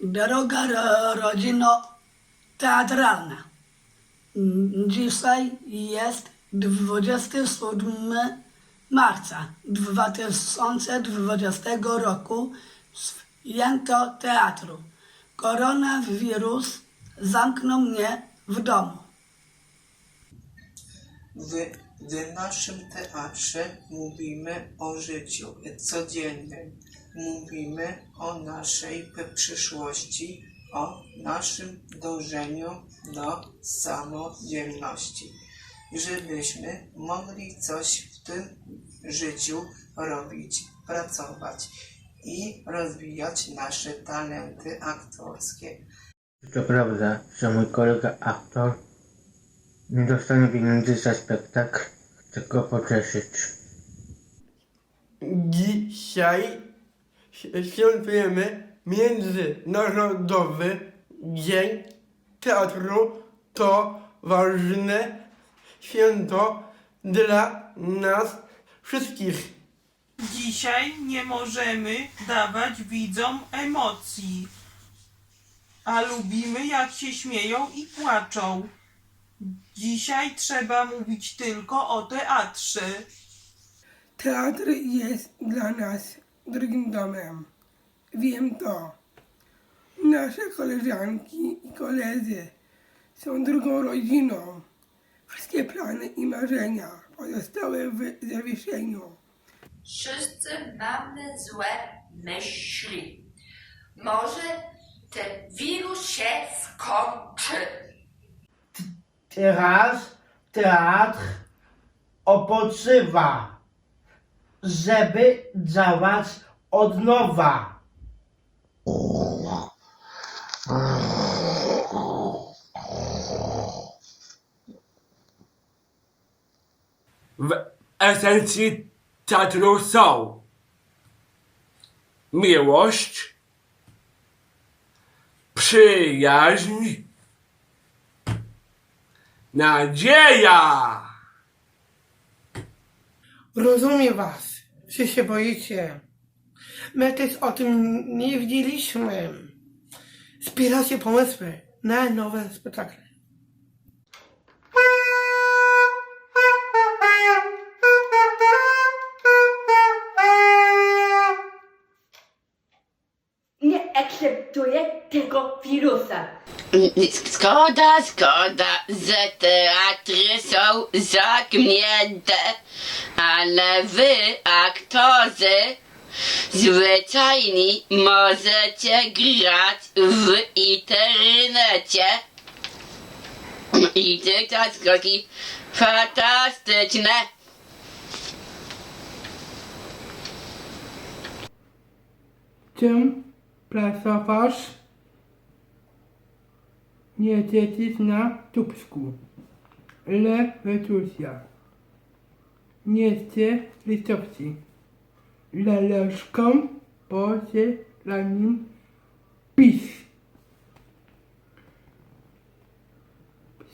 Droga ro, rodzino teatralna. Mm, Dzisiaj jest 27 marca 2020 roku, święto teatru. Koronawirus zamknął mnie w domu. W naszym teatrze mówimy o życiu codziennym, mówimy o naszej przyszłości, o naszym dążeniu do samodzielności, żebyśmy mogli coś w tym życiu robić, pracować i rozwijać nasze talenty aktorskie. To prawda, że mój kolega aktor nie dostanie pieniędzy za spektakl, chcę go pocieszyć. Dzisiaj świętujemy Międzynarodowy Dzień Teatru. To ważne święto dla nas wszystkich. Dzisiaj nie możemy dawać widzom emocji, a lubimy jak się śmieją i płaczą. Dzisiaj trzeba mówić tylko o teatrze. Teatr jest dla nas drugim domem. Wiem to. Nasze koleżanki i koledzy są drugą rodziną. Wszystkie plany i marzenia pozostały w zawieszeniu. Wszyscy mamy złe myśli. Może ten wirus się skończy. Teraz teatr odpoczywa, żeby działać od nowa. w esencji teatru są miłość, przyjaźń, nadzieja. Rozumiem was, że się boicie. My też o tym nie wiedzieliśmy. Zbieracie pomysły na nowe spektakle. nie akceptuję tego wirusa. Zgoda, zgoda, że teatry są zamknięte, ale wy, aktorzy, zwyczajni możecie grać w internecie. I te zaskoki fantastyczne. Czym pracować? Dziecić na tubsku. Le Wetusia. Nie chcę listowci. Laleczką posielaniem PiS.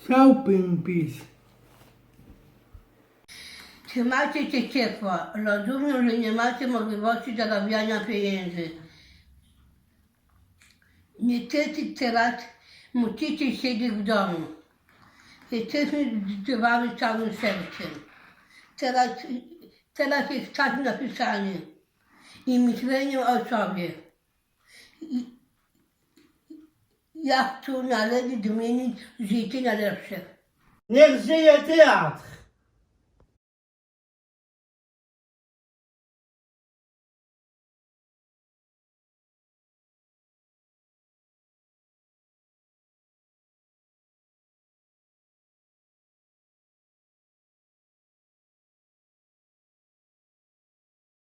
Chciałbym PiS. Trzymajcie się ciepło. Rozumiem, że nie macie możliwości zarabiania pieniędzy. Niestety teraz musicie siedzieć w domu. Jesteśmy z wami całym sercem. Teraz, teraz jest czas na pisanie i myślenie o sobie. Jak tu należy zmienić życie na lepsze. Niech żyje teatr!